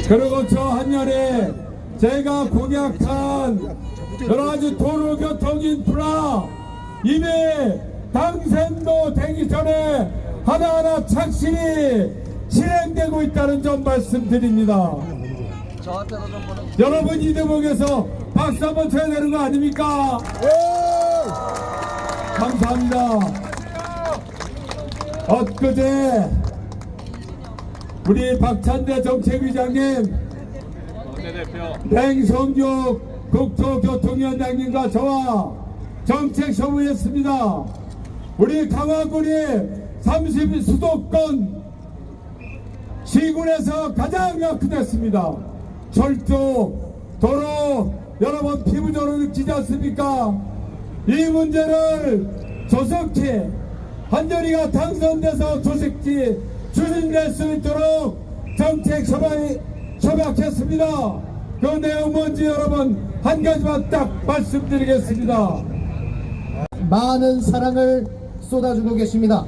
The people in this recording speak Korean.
그리고 저 한년에 제가 공약한 여러 가지 도로 교통 인프라 이미 당선도 되기 전에 하나하나 착실히 실행되고 있다는 점 말씀드립니다. 여러분 이 대목에서 박수 한번 쳐야 되는 거 아닙니까? 감사합니다. 엊그제 우리 박찬대 정책위장님 냉성육 국토교통위원장님과 저와 정책 협의했습니다. 우리 강화군이 30 수도권 시군에서 가장 약화됐습니다. 철도, 도로, 여러분 피부적으로 느끼지 않습니까? 이 문제를 조속히 한전이가 당선돼서 조직지 추진될 수 있도록 정책 협의, 협약했습니다. 그 내용 뭔지 여러분 한 가지만 딱 말씀드리겠습니다. 많은 사랑을 쏟아주고 계십니다.